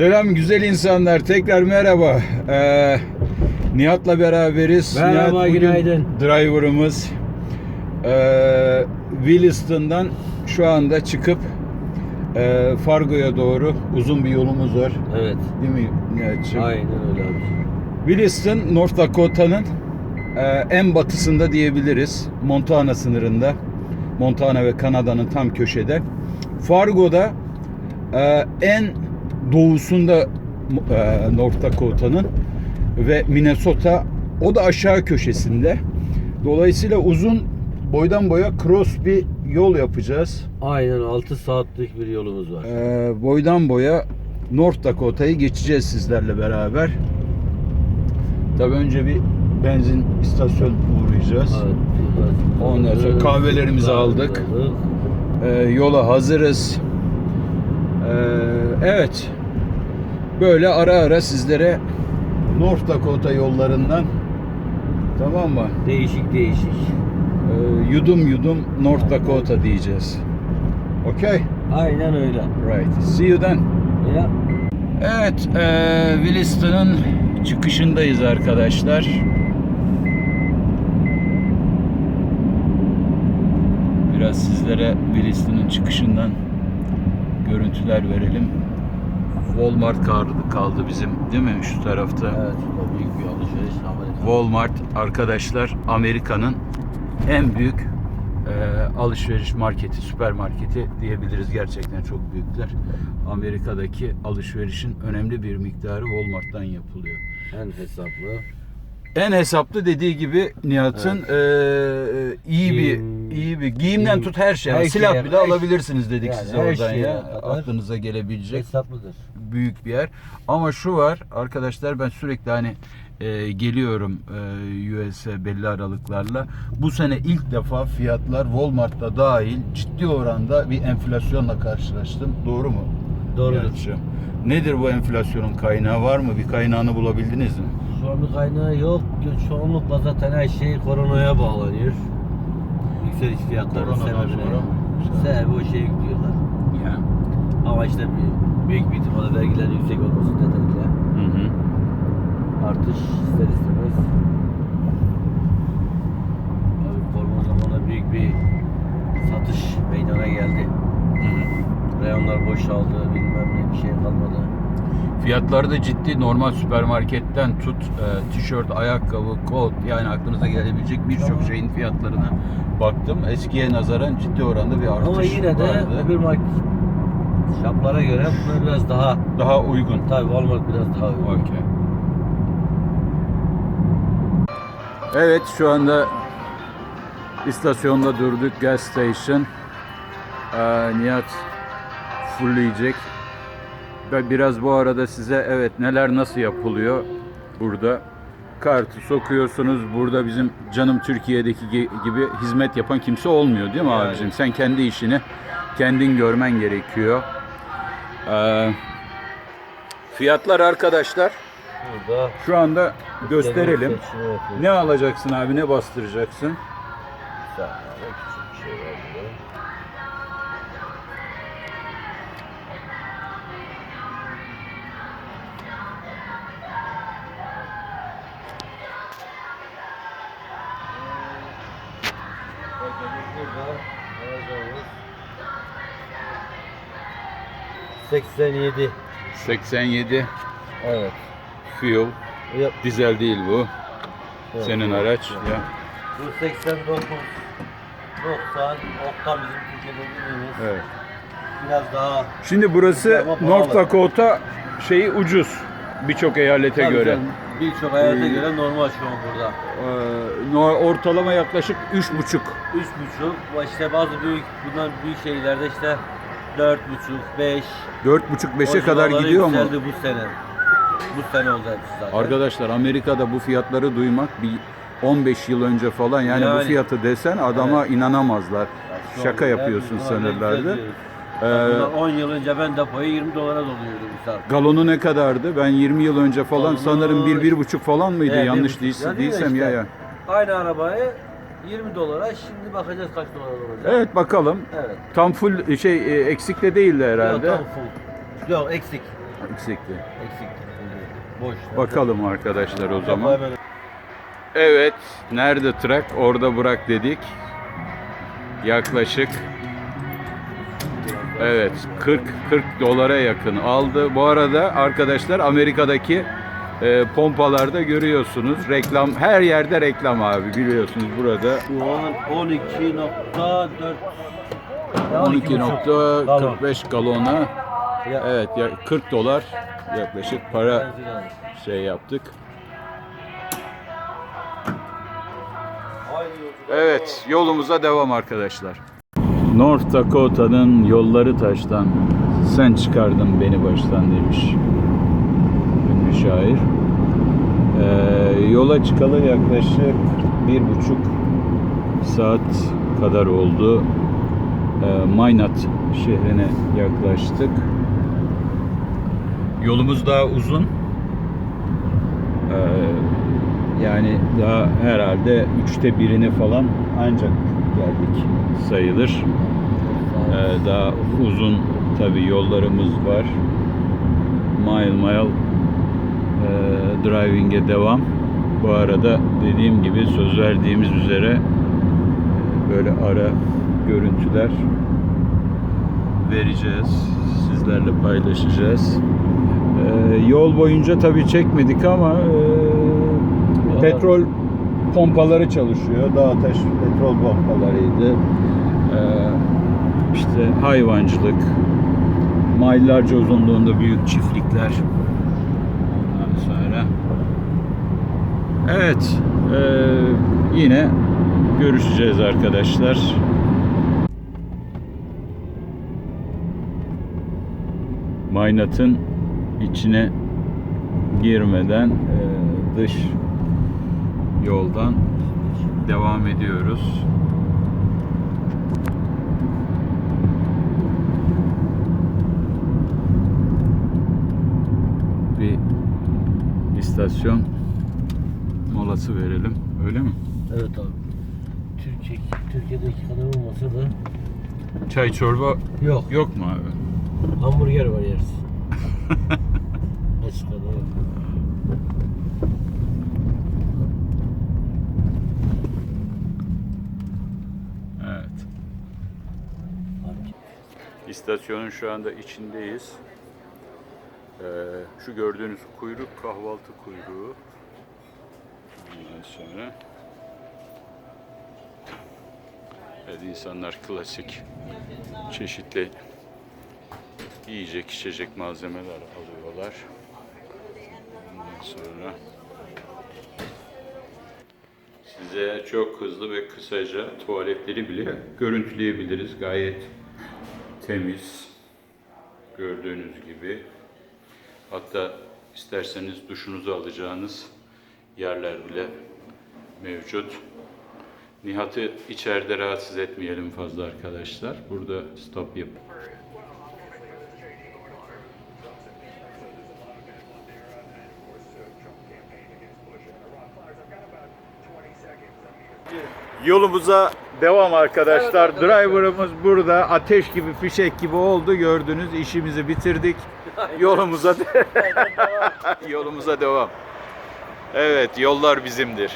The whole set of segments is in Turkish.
Selam güzel insanlar. Tekrar merhaba. Ee, Nihat'la beraberiz. Merhaba, Nihat günaydın. Driver'ımız. Ee, Williston'dan şu anda çıkıp e, Fargo'ya doğru uzun bir yolumuz var. Evet. Değil mi Nihat'cığım? Aynen öyle abi. Williston, North Dakota'nın e, en batısında diyebiliriz. Montana sınırında. Montana ve Kanada'nın tam köşede. Fargo'da e, en doğusunda e, North Dakota'nın ve Minnesota o da aşağı köşesinde. Dolayısıyla uzun boydan boya cross bir yol yapacağız. Aynen 6 saatlik bir yolumuz var. E, boydan boya North Dakota'yı geçeceğiz sizlerle beraber. Tabii önce bir benzin istasyon uğrayacağız. Evet, biraz- Ondan sonra kahvelerimizi aldık. Ee, yola hazırız. Ee, evet. Böyle ara ara sizlere North Dakota yollarından tamam mı? Değişik değişik. Ee, yudum yudum North Dakota diyeceğiz. Okay. Aynen öyle. Right. See you then. Ya. Evet, eee Williston'ın çıkışındayız arkadaşlar. Biraz sizlere Williston'ın çıkışından görüntüler verelim. Walmart kaldı, kaldı bizim değil mi şu tarafta? Evet, büyük bir alışveriş Amerika. Walmart arkadaşlar Amerika'nın en büyük e, alışveriş marketi, süpermarketi diyebiliriz. Gerçekten çok büyükler. Amerika'daki alışverişin önemli bir miktarı Walmart'tan yapılıyor. En hesaplı. En hesaplı dediği gibi Nihat'ın e, iyi bir iyi bir giyimden giyim- tut her şey. her Silah şeye- bile her- alabilirsiniz dedik Yani size oradan şeye ya. kadar Aklınıza gelebilecek Hesaplıdır. büyük bir yer. Ama şu var arkadaşlar ben sürekli hani e, geliyorum e, US'e belli aralıklarla. Bu sene ilk defa fiyatlar Walmart'ta dahil ciddi oranda bir enflasyonla karşılaştım. Doğru mu? Nihat'cığım? Nedir bu enflasyonun kaynağı var mı? Bir kaynağını bulabildiniz mi? Şu an bir kaynağı yok. Çoğunlukla zaten her şey koronaya bağlanıyor. Yükseliş fiyatlarının Koronadan sebebine. sonra? Sebebi o şeyi yüklüyorlar. Ya. Ama işte bir, büyük bir ihtimalle vergilerin yüksek olması nedeniyle Hı hı. artış ister istemez. Tabii korona zamanında büyük bir satış meydana geldi. Reyonlar boşaldı, bilmem ne bir şey kalmadı. Fiyatları da ciddi normal süpermarketten tut e, tişört, ayakkabı, kot yani aklınıza gelebilecek birçok şeyin fiyatlarına baktım. Eskiye nazaran ciddi oranda bir artış Ama yine de vardı. öbür market şaplara göre bunlar biraz daha Daha uygun. tabii Walmart biraz daha uygun. Okey. Evet şu anda istasyonda durduk. Gas station. Ee, Nihat fullleyecek. Ve biraz bu arada size evet neler nasıl yapılıyor burada. Kartı sokuyorsunuz. Burada bizim canım Türkiye'deki gi- gibi hizmet yapan kimse olmuyor değil mi Yani. abicim? Sen kendi işini kendin görmen gerekiyor. Ee, fiyatlar arkadaşlar Burada şu anda gösterelim. Ne alacaksın abi ne bastıracaksın? 87 87 Evet. fuel. Yap. Dizel değil bu. Evet. Senin araç. Ya. Bu 89 90 Oktan bizim Türkiye'de bildiğimiz Evet. biraz daha Şimdi burası. North Dakota şeyi ucuz birçok eyalete Tabii göre. canım, birçok hayata Ee, göre normal şu an burada. Ee, ortalama yaklaşık 3,5. 3,5 bu işte bazı büyük bundan büyük şehirlerde işte 4,5 5 4,5-5'e o kadar civarlara gidiyor mu? bu sene. Bu sene oldu hepsi zaten. Arkadaşlar Amerika'da bu fiyatları duymak bir 15 yıl önce falan yani, bu Yani. fiyatı desen adama inanamazlar. Ya şu Şaka yapıyorsun her Ee, Bundan 10 yıl önce ben depoyu 20 dolara doluyordum misal. galonu ne kadardı? Ben 20 yıl önce falan Galonu- sanırım 1-1,5 falan mıydı? Evet, Yanlış 1,5. değilse, Ya değil de değilsem ya işte. ya. Aynı arabayı 20 dolara şimdi bakacağız kaç dolar olacak. Evet bakalım. Evet. Tam full şey e, eksik de değildi herhalde. Yok, tam full. Yok eksik. Eksikti. Oluyor. Boş. Bakalım arkadaşlar o zaman. Evet, nerede trak? Orada bırak dedik. Yaklaşık evet 40 40 dolara yakın aldı. Bu arada arkadaşlar Amerika'daki e, pompalarda görüyorsunuz. Reklam her yerde reklam abi biliyorsunuz burada. Şu an 12.4 12.45 galona. Evet ya 40 dolar yaklaşık para şey yaptık. Evet, yolumuza devam arkadaşlar. North Dakota'nın yolları taştan, sen çıkardın beni baştan demiş ünlü şair. Ee, yola çıkalı yaklaşık bir buçuk saat kadar oldu. Ee, Maynat şehrine yaklaştık. Yolumuz daha uzun. Ee, yani daha herhalde üçte birini falan ancak geldik sayılır. Ee, daha uzun tabi yollarımız var. Mile mile e, driving'e devam. Bu arada dediğim gibi söz verdiğimiz üzere e, böyle ara görüntüler vereceğiz. Sizlerle paylaşacağız. Ee, yol boyunca tabii çekmedik ama e, petrol pompaları çalışıyor. Dağtaş petrol pompalarıydı. Ee, işte hayvancılık, maylarca uzunluğunda büyük çiftlikler. Ondan sonra Evet, e, yine görüşeceğiz arkadaşlar. Maynat'ın içine girmeden e, dış yoldan devam ediyoruz. Bir istasyon molası verelim. Öyle mi? Evet abi. Türkiye, Türkiye'deki kadar olmasa da Çay çorba yok. yok mu abi? Hamburger var yeriz. Meksika'da yok. Evet. Abi, İstasyonun şu anda içindeyiz. Ee, şu gördüğünüz kuyruk kahvaltı kuyruğu. Ondan sonra evet, insanlar klasik çeşitli yiyecek içecek malzemeler alıyorlar. Ondan sonra size çok hızlı ve kısaca tuvaletleri bile görüntüleyebiliriz. Gayet temiz. Gördüğünüz gibi. Hatta isterseniz duşunuzu alacağınız yerler bile mevcut. Nihat'ı içeride rahatsız etmeyelim fazla arkadaşlar. Burada stop yap. Yolumuza devam arkadaşlar. Driver'ımız burada. Ateş gibi, fişek gibi oldu. Gördünüz işimizi bitirdik. Yolumuza yolumuza devam. Evet, yollar bizimdir.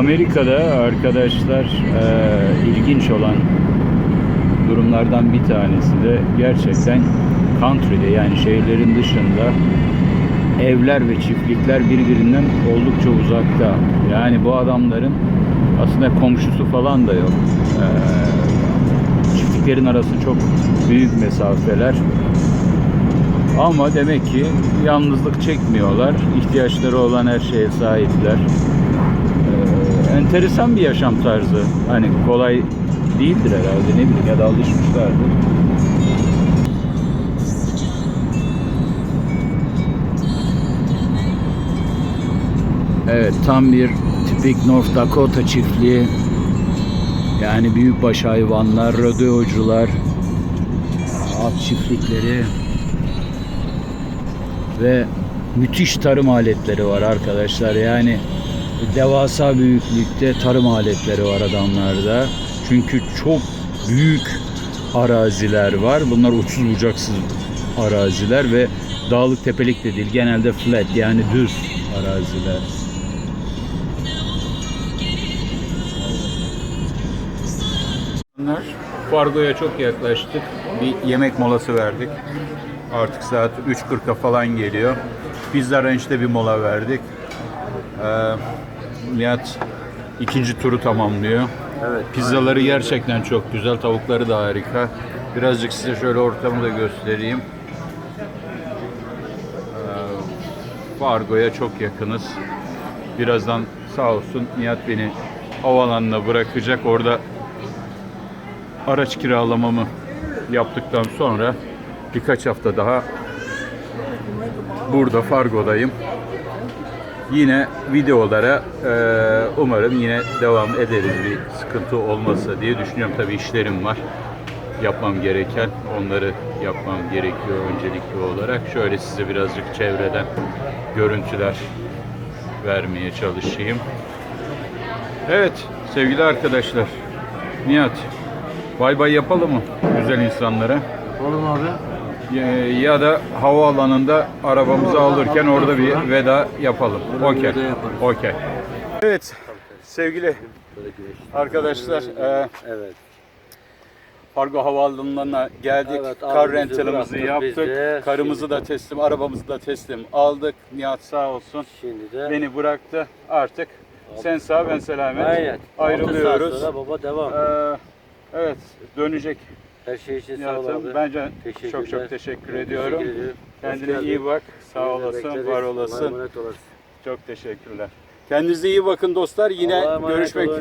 Amerika'da arkadaşlar e, ilginç olan durumlardan bir tanesi de gerçekten country'de yani şehirlerin dışında evler ve çiftlikler birbirinden oldukça uzakta. Yani bu adamların aslında komşusu falan da yok. Ee, çiftliklerin arası çok büyük mesafeler. Ama demek ki yalnızlık çekmiyorlar. İhtiyaçları olan her şeye sahipler. Enteresan bir yaşam tarzı. Hani kolay değildir herhalde ne bileyim ya da alışmışlardır. Evet tam bir tipik North Dakota çiftliği. Yani büyükbaş hayvanlar, rodeocular, at çiftlikleri ve müthiş tarım aletleri var arkadaşlar. Yani devasa büyüklükte tarım aletleri var adamlarda. Çünkü çok büyük araziler var. Bunlar uçsuz bucaksız araziler ve dağlık tepelik de değil. Genelde flat yani düz araziler. Fargo'ya çok yaklaştık. Bir yemek molası verdik. Artık saat 3.40'a falan geliyor. Pizza Ranch'te bir mola verdik. Ee, Nihat ikinci turu tamamlıyor. Evet. Pizzaları gerçekten çok güzel. Tavukları da harika. Birazcık size şöyle ortamı da göstereyim. Ee, Fargo'ya çok yakınız. Birazdan sağ olsun Nihat beni havalanına bırakacak. Orada araç kiralamamı yaptıktan sonra birkaç hafta daha burada Fargo'dayım. Yine videolara e, umarım yine devam ederiz bir sıkıntı olmasa diye düşünüyorum. Tabii işlerim var yapmam gereken onları yapmam gerekiyor öncelikli olarak. Şöyle size birazcık çevreden görüntüler vermeye çalışayım. Evet sevgili arkadaşlar Nihat bay bay yapalım mı güzel insanlara? Oğlum abi. Ya, ya da havaalanında arabamızı alırken orada bir veda yapalım. Okey. Okey. Evet sevgili arkadaşlar e, Evet. Fargo Havaalanı'na geldik. Evet, Kar rentalımızı yaptık. de. Karımızı da teslim, arabamızı da teslim aldık. Nihat sağ olsun. Şimdi de Beni bıraktı. Artık sen sağ ben selamet. Aynen. Ayrılıyoruz. baba devam. Ee, evet dönecek Her şey için sağ ol Nihat'ım. abi. Bence Teşekkürler. çok çok teşekkür ediyorum. Hoş Kendine geldin. iyi bak. Sağ Yine olasın, bekleriz. var olasın. Emanet olasın. Çok teşekkürler. Kendinize iyi bakın dostlar. Yine Allah'a emanet görüşmek olun.